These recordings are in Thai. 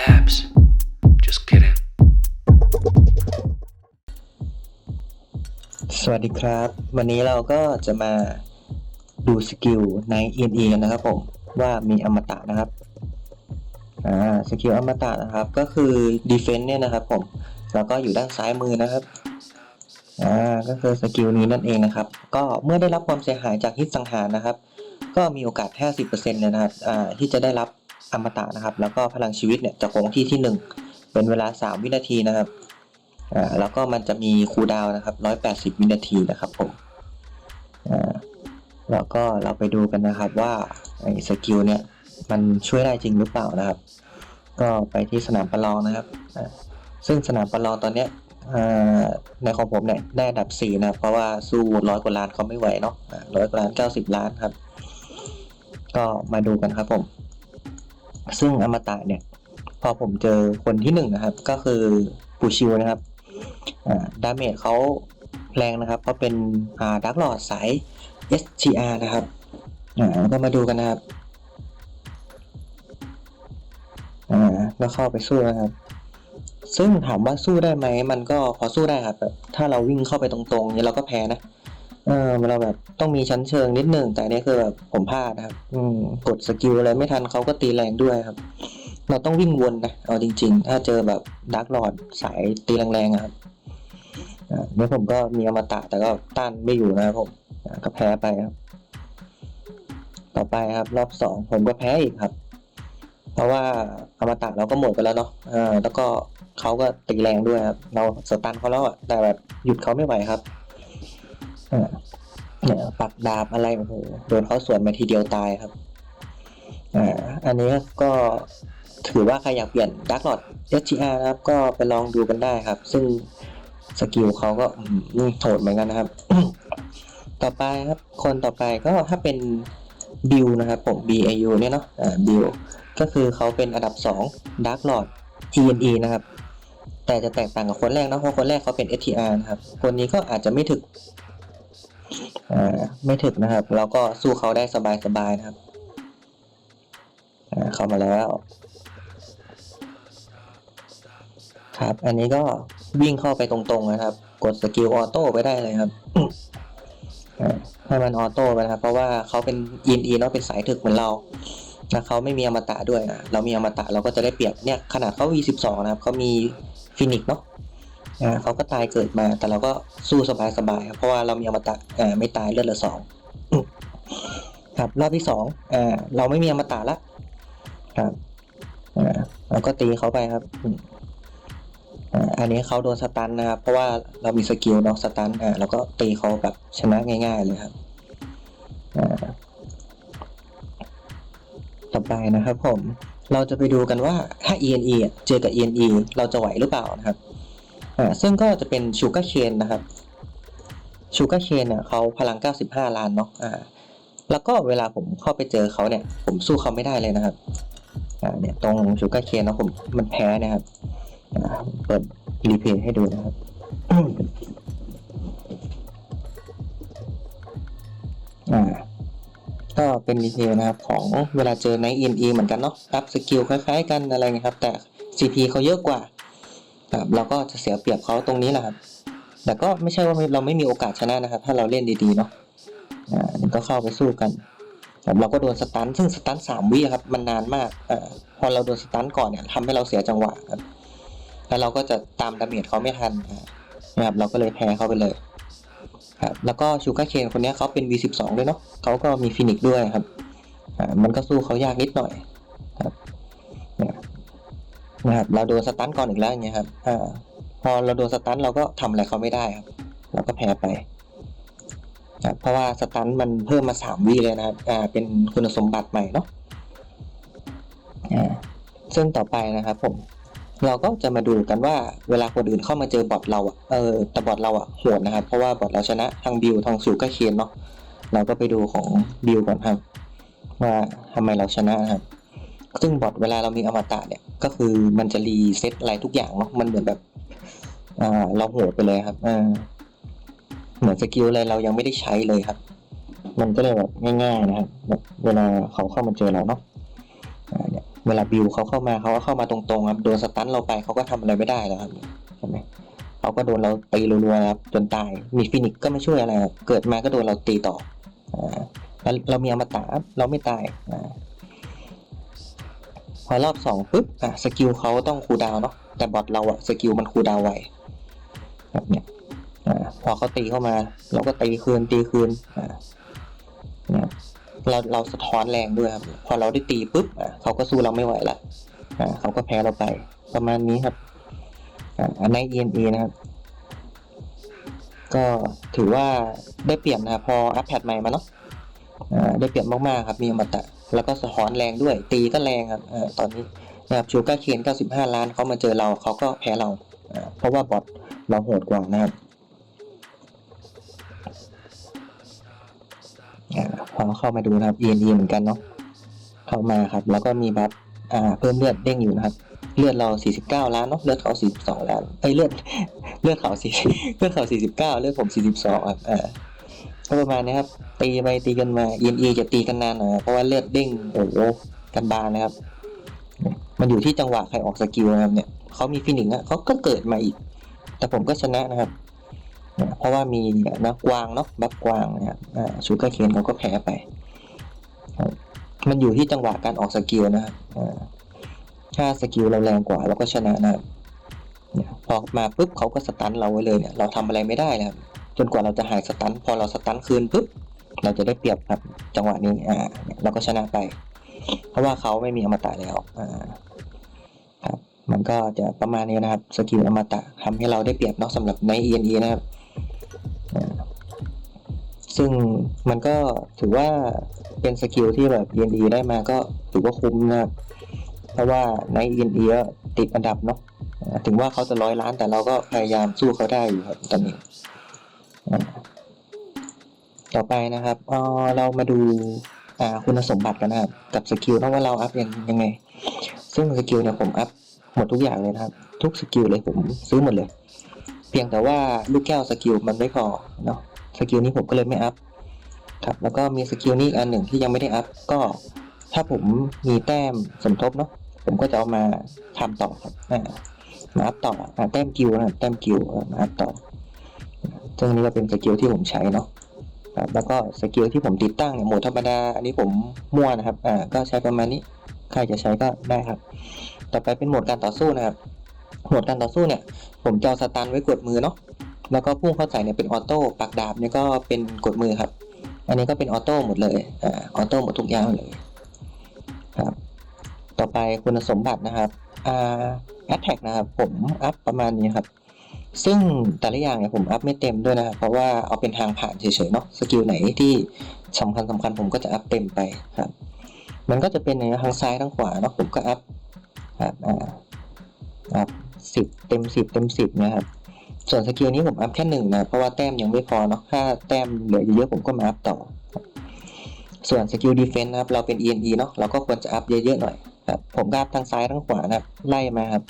Labs. Just kidding. สวัสดีครับ วันนี้เราก็จะมาดูสกิลใน ENE กันนะครับผม ว่ามีอมตะนะครับ อ่า สกิลอมตะนะครับ ก็คือ Defense เนี่ยนะครับผม แล้วก็อยู่ด้านซ้ายมือนะครับ อ่า ก็คือสกิลนี้นั่นเองนะครับ ก็เมื่อได้รับความเสียหายจากฮิตสังหารนะครับ ก็มีโอกาส 50%เลยนะครับ อ่า ที่จะได้รับ อมตะนะครับ แล้วก็พลังชีวิตเนี่ยจะคงที่ที่ 1 เป็นเวลา 3 วินาทีนะครับอ่าแล้วก็มันจะมีคูดาวนะครับ180 วินาทีนะครับผมอ่าแล้วก็เราไปดูกันนะครับว่าไอ้สกิลเนี่ยมันช่วยได้จริงหรือเปล่านะครับ ก็ไปที่สนามประลองนะครับซึ่งสนามประลองตอนเนี้ยในของผมเนี่ยได้อันดับ 4 นะครับ เพราะว่าสู้ร้อยกว่าล้านเขาไม่ไหวเนาะร้อยกว่าล้าน 90 ล้านครับ ก็มาดูกันครับผม ซึ่งอมตะเนี่ย พอผมเจอคนที่หนึ่งนะครับ ก็คือปูชิวนะครับดาเมจเขาแรงนะครับ เพราะเป็นอ่าดักหลอดสาย SGR นะครับอ่าก็มาดูกันนะครับอ่าแล้วเข้าไปสู้นะครับ ซึ่งถามว่าสู้ได้ไหม มันก็พอสู้ได้ครับแบบถ้าเราวิ่งเข้าไปตรงๆเนี่ยเราก็แพ้นะ เออเราแบบต้องมีชั้นเชิงนิดหนึ่งแต่นี่คือแบบผมพลาดนะครับ อืมกดสกิลอะไรไม่ทันเขาก็ตีแรงด้วยครับ เราต้องวิ่งวนนะเอาจริง ๆ ถ้าเจอแบบดักหลอดสายตีแรงๆอะครับอ่าเนี่ยผมก็มีอมตะแต่ก็ต้านไม่อยู่นะครับผมก็แพ้ไปครับ ต่อไปครับ รอบสองผมก็แพ้อีกครับ เพราะว่าอมตะเราก็หมดไปแล้วเนาะอ่าแล้วก็เขาก็ตีแรงด้วยครับ เราสตันเขาแล้วอะแต่แบบหยุดเขาไม่ไหวครับ อ่าเนี่ยปักดาบอะไรโอ้โหโดนเขาสวนมาทีเดียวตายครับอ่าอันนี้ก็ถือว่าใครอยากเปลี่ยนดักหลอด SGR นะครับ ก็ไปลองดูกันได้ครับ ซึ่งสกิลเขาก็โหดเหมือนกันนะครับ ต่อไปครับ คนต่อไปก็ถ้าเป็นบิวนะครับผม BAU เนี่ยเนาะอ่าบิวก็คือเขาเป็นอันดับ2 Dark Lord ENE นะครับ แต่จะแตกต่างกับคนแรกนะเพราะคนแรกเขาเป็น STR นะครับ คนนี้ก็อาจจะไม่ถึก อ่าไม่ถึกนะครับแล้วก็สู้เขาได้สบายๆนะครับอ่าเข้ามาแล้ว ครับ อันนี้ก็วิ่งเข้าไปตรงๆนะครับ กดสกิลออโต้ไปได้เลยครับให้มันออโต้ไปนะครับ เพราะว่าเขาเป็น ENE เนาะเป็นสายถึกเหมือนเรานะเขาไม่มีอมตะด้วยนะเรามีอมตะเราก็จะได้เปรียบเนี่ยขนาดเขา V12 นะครับเขามีฟินิกเนาะ อ่าเขาก็ตายเกิดมา แต่เราก็สู้สบายๆครับเพราะว่าเรามีอมตะอ่าไม่ตายเลือดเหลือสองครับรอบที่สองอ่าเราไม่มีอมตะละครับอ่าเราก็ตีเขาไปครับอ่าอันนี้เขาโดนสตันนะครับเพราะว่าเรามีสกิลเนาะสตันอ่าเราก็ตีเขาแบบชนะง่าย ๆ เลยครับอ่าต่อไปนะครับผมเราจะไปดูกันว่าถ้า ENE เจอกับ ENE เราจะไหวหรือเปล่านะครับ อ่าซึ่งก็จะเป็นชูการ์เคนนะครับชูการ์เคนเนี่ยเขาพลัง 95 ล้านเนาะอ่าแล้วก็เวลาผมเข้าไปเจอเขาเนี่ย ผมสู้เขาไม่ได้เลยนะครับอ่าเนี่ยตรงชูการ์เคนนะผมมันแพ้นะครับอ่าเปิดรีเพย์ให้ดูนะครับอ่าก็เป็นรีเพย์นะครับของเวลาเจอใน ENE เหมือนกันเนาะอัพสกิลคล้ายๆกันอะไรเงี้ยครับ แต่ CP เขาเยอะกว่า ครับเราก็จะเสียเปรียบเขาตรงนี้แหละครับ แต่ก็ไม่ใช่ว่าเราไม่มีโอกาสชนะนะครับ ถ้าเราเล่นดีๆเนาะอ่าก็เข้าไปสู้กันเราก็โดนสตันซึ่งสตันสามวิครับมันนานมากอ่าพอเราโดนสตันก่อนเนี่ยทำให้เราเสียจังหวะครับแล้วเราก็จะตามดาเมจเขาไม่ทันนะครับเราก็เลยแพ้เขาไปเลยครับแล้วก็ชูการ์เคนคนนี้เขาเป็น V12 ด้วยเนาะเขาก็มีฟินิกด้วยครับอ่ามันก็สู้เขายากนิดหน่อย นะครับเราโดนสตันก่อนอีกแล้วอย่างเงี้ยครับอ่าพอเราโดนสตันเราก็ทำอะไรเขาไม่ได้ครับเราก็แพ้ไปครับเพราะว่าสตันมันเพิ่มมาสามวิเลยนะครับอ่าเป็นคุณสมบัติใหม่เนาะอ่าซึ่งต่อไปนะครับผมเราก็จะมาดูกันว่าเวลาคนอื่นเข้ามาเจอบอทเราอะเออแต่บอทเราอะโหดนะครับ เพราะว่าบอทเราชนะทางบิวทางสูก็เคนเนาะเราก็ไปดูของบิวก่อนครับ ว่าทำไมเราชนะครับ ซึ่งบอทเวลาเรามีอมตะเนี่ย ก็คือมันจะรีเซ็ตอะไรทุกอย่างเนาะ มันเหมือนแบบอ่าเราโหดไปเลยครับอ่าเหมือนสกิลอะไรเรายังไม่ได้ใช้เลยครับ มันก็เลยแบบง่ายๆนะครับแบบเวลาเขาเข้ามาเจอเราเนาะเนี่ยเวลาบิวเขาเข้ามาเขาก็เข้ามาตรงๆครับ โดนสตันเราไปเขาก็ทำอะไรไม่ได้แล้วครับใช่ไหมเขาก็โดนเราตีรัวๆครับจนตาย มีฟินิกก็ไม่ช่วยอะไรครับเกิดมาก็โดนเราตีต่อแล้วเรามีอมตะเราไม่ตายอ่า พอรอบสองปุ๊บอะสกิลเขาต้องคูดาวเนาะแต่บอทเราอะสกิลมันคูดาวไวแบบเนี้ยอ่าพอเขาตีเข้ามา เราก็ตีคืนตีคืนอ่าเนี่ยเราเราสะท้อนแรงด้วยครับ พอเราได้ตีปุ๊บอะเขาก็สู้เราไม่ไหวละอ่าเขาก็แพ้เราไป ประมาณนี้ครับอ่าใน ENA นะครับก็ถือว่าได้เปรียบนะครับพออัพแพดใหม่มาเนาะอ่าได้เปรียบมากๆครับมีอมตะ แล้วก็สะท้อนแรงด้วย ตีก็แรงครับอตอนนี้นะครับชูการ์เคน95 ล้านเขามาเจอเราเขาก็แพ้เรา เพราะว่าบอทเราโหดกว่านะครับพอเข้ามาดูนะครับ ENE เหมือนกันเนาะเข้ามาครับ แล้วก็มีบัฟเพิ่มเลือดเด้งอยู่นะครับ เลือดเรา 49 ล้านเนาะเลือดเขา 42 ล้านไอเลือดเลือดเขาสี่เลือดเขา 49 เลือดผม 42ครับอ่า ก็ประมาณนี้ครับ ตีไปตีกันมา ENE จะตีกันนานหน่อยเพราะว่าเลือดเด้งโอ้โหกันบานนะครับ มันอยู่ที่จังหวะใครออกสกิลนะครับเนี่ยเขามีฟินิกส์อะเขาก็เกิดมาอีก แต่ผมก็ชนะนะครับเนี่ยเพราะว่ามีนะกวางเนาะแบัฟกวางนะครับชูการ์เคนเขาก็แพ้ไป มันอยู่ที่จังหวะการออกสกิลนะครับถ้าสกิลเราแรงกว่าเราก็ชนะนะครับพอมาปุ๊บเขาก็สตันเราไว้เลยเนี่ยเราทำอะไรไม่ได้นะครับ จนกว่าเราจะหายสตันพอเราสตันคืนปุ๊บเราจะได้เปรียบครับจังหวะนี้อ่าเราก็ชนะไป เพราะว่าเขาไม่มีอมตะแล้วอ่าครับมันก็จะประมาณนี้นะครับสกิลอมตะทำให้เราได้เปรียบนาะสำหรับใน ENE นะครับซึ่งมันก็ถือว่าเป็นสกิลที่แบบ ENE ได้มาก็ถือว่าคุ้มนะครับเพราะว่าใน ENE ก็ติดอันดับเนาะถึงว่าเขาจะร้อยล้านแต่เราก็พยายามสู้เขาได้อยู่ครับตอนนี้ ต่อไปนะครับเออเรามาดูอ่าคุณสมบัติกันนะครับ กับสกิลนะว่าเราอัพยังยังไง ซึ่งสกิลเนี่ยผมอัพหมดทุกอย่างเลยนะครับ ทุกสกิลเลยผมซื้อหมดเลย เพียงแต่ว่าลูกแก้วสกิลมันไม่พอเนาะสกิลนี้ผมก็เลยไม่อัพครับแล้วก็มีสกิลนี้อีกอันหนึ่งที่ยังไม่ได้อัพก็ ถ้าผมมีแต้มสมทบเนาะผมก็จะเอามาทำต่อครับอ่ามาอัพต่ออ่าแต้มกิลนะแต้มกิลเออมาอัพต่อ ซึ่งนี่ก็เป็นสกิลที่ผมใช้เนาะครับแล้วก็สกิลที่ผมติดตั้งเนี่ยโหมดธรรมดา อันนี้ผมมั่วนะครับ อ่า ก็ใช้ประมาณนี้ ใครจะใช้ก็ได้ครับ ต่อไปเป็นโหมดการต่อสู้นะครับ โหมดการต่อสู้เนี่ย ผมจะเอาสตันไว้กดมือเนาะ แล้วก็พุ่งเข้าใส่เนี่ยเป็นออโต้ปักดาบเนี่ยก็เป็นกดมือครับ อันนี้ก็เป็นออโต้หมดเลย อ่า ออโต้หมดทุกอย่างเลย ครับ ต่อไปคุณสมบัตินะครับ อ่า แอตแทกนะครับ ผมอัพประมาณนี้ครับ ซึ่งแต่ละอย่างเนี่ยผมอัพไม่เต็มด้วยนะครับเพราะว่าเอาเป็นทางผ่านเฉยๆเนาะสกิลไหนที่สำคัญสำคัญผมก็จะอัพเต็มไปครับ มันก็จะเป็นในทางซ้ายทางขวาเนาะผมก็อัพครับอ่าอัพสิบเต็มสิบเต็มสิบนะครับส่วนสกิลนี้ผมอัพแค่หนึ่งนะเพราะว่าแต้มยังไม่พอเนาะถ้าแต้มเหลือเยอะๆผมก็มาอัพต่อ ส่วนสกิลดีเฟนต์นะครับเราเป็น ENE เนาะเราก็ควรจะอัพเยอะๆหน่อยครับผมก็อัพทั้งซ้ายทั้งขวานะครับไล่มาครับ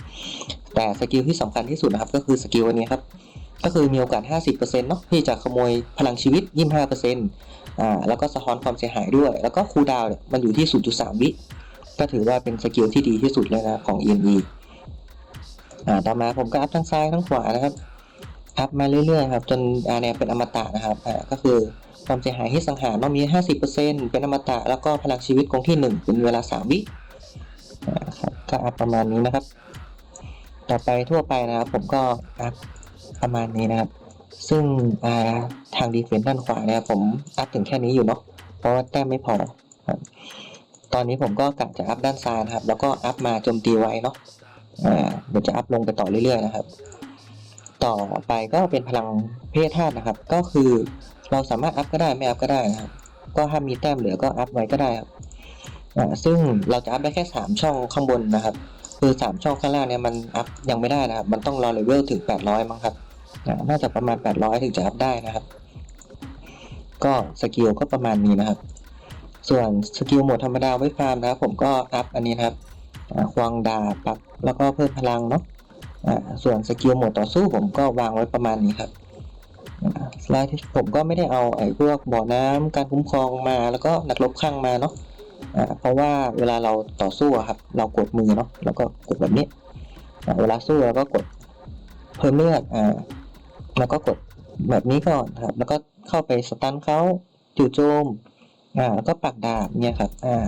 แต่สกิลที่สำคัญที่สุดนะครับก็คือสกิลอันนี้ครับก็คือมีโอกาส 50%เนาะที่จะขโมยพลังชีวิต 25%อ่าแล้วก็สะท้อนความเสียหายด้วย แล้วก็คูดาวเนี่ยมันอยู่ที่ 0.3 วิก็ถือว่าเป็นสกิลที่ดีที่สุดเลยนะของ ENE อ่าต่อมาผมก็อัพทั้งซ้ายทั้งขวานะครับอัพมาเรื่อยๆครับจนอาเนี่ยเป็นอมตะนะครับอ่าก็คือความเสียหายที่สังหารต้องมี 50%เป็นอมตะแล้วก็พลังชีวิตคงที่ 1 เป็นเวลา 3 วิอ่าครับก็อัพประมาณนี้นะครับ ต่อไปทั่วไปนะครับผมก็อัพประมาณนี้นะครับ ซึ่งาทางดีเฟนต์ด้านขวาเนี่ยผมอัพถึงแค่นี้อยู่เนาะเพราะว่าแต้มไม่พอครับตอนนี้ผมก็กะจะอัพด้านซ้ายนะครับ แล้วก็อัพมาโจมตีไว้เนาะเดี๋ยวจะอัพลงไปต่อเรื่อยๆนะครับ ต่อไปก็เป็นพลังเพศธาตุนะครับ ก็คือเราสามารถอัพก็ได้ไม่อัพก็ได้นะครับ ก็ถ้ามีแต้มเหลือก็อัพไว้ก็ได้ครับซึ่งเราจะอัพได้แค่สามช่องข้างบนนะครับ คือสามช่องข้างล่างเนี่ยมันอัพยังไม่ได้นะครับ มันต้องรอเลเวลถึงแปดร้อยมั้งครับ น่าจะประมาณแปดร้อยถึงจะอัพได้นะครับ ก็สกิลก็ประมาณนี้นะครับ ส่วนสกิลโหมดธรรมดาไว้ฟาร์มนะครับ ผมก็อัพอันนี้นะครับควางดาบปักแล้วก็เพิ่มพลังเนาะส่วนสกิลโหมดต่อสู้ผมก็วางไว้ประมาณนี้ครับอ่าลายที่ผมก็ไม่ได้เอาไอ้พวกบ่อน้ำการคุ้มครองมาแล้วก็นักรบข้างมาเนาะ เพราะว่าเวลาเราต่อสู้ครับ เรากดมือเนาะแล้วก็กดแบบนี้ เวลาสู้เราก็กดเพิ่มเลือดอ่าแล้วก็กดแบบนี้ก่อนครับ แล้วก็เข้าไปสตันเขาจู่โจมอ่าแล้วก็ปักดาบเนี่ยครับอ่า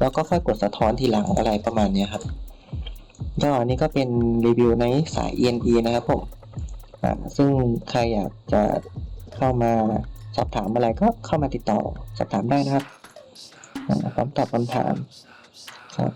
แล้วก็ค่อยกดสะท้อนทีหลังอะไรประมาณนี้ครับก็อันนี้ก็เป็นรีวิวในสาย ENE นะครับผมอ่าซึ่งใครอยากจะเข้ามาสอบถามอะไรก็เข้ามาติดต่อสอบถามได้นะครับ อ่าพร้อมตอบคำถามครับ